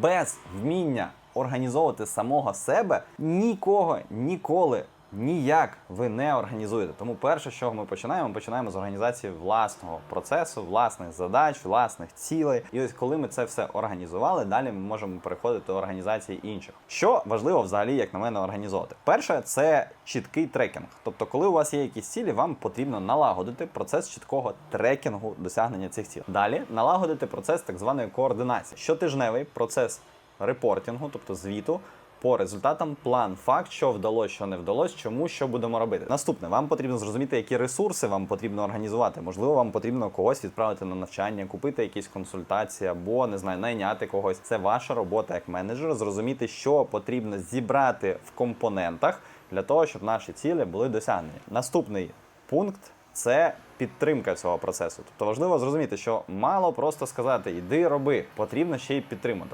без вміння організовувати самого себе нікого ніколи. Ніяк ви не організуєте. Тому перше, чого ми починаємо, ми починаємо з організації власного процесу, власних задач, власних цілей. І ось коли ми це все організували, далі ми можемо переходити до організації інших. Що важливо взагалі, як на мене, організовувати? Перше, це чіткий трекінг. Тобто, коли у вас є якісь цілі, вам потрібно налагодити процес чіткого трекінгу досягнення цих цілей. Далі налагодити процес так званої координації. Щотижневий процес репортінгу, тобто звіту. По результатам план, факт, що вдалося, що не вдалося, чому що будемо робити. Наступне, вам потрібно зрозуміти, які ресурси вам потрібно організувати. Можливо, вам потрібно когось відправити на навчання, купити якісь консультації або не знаю, найняти когось. Це ваша робота як менеджера. Зрозуміти, що потрібно зібрати в компонентах для того, щоб наші цілі були досягнені. Наступний пункт це підтримка цього процесу. Тобто важливо зрозуміти, що мало просто сказати іди роби, потрібно ще й підтримати.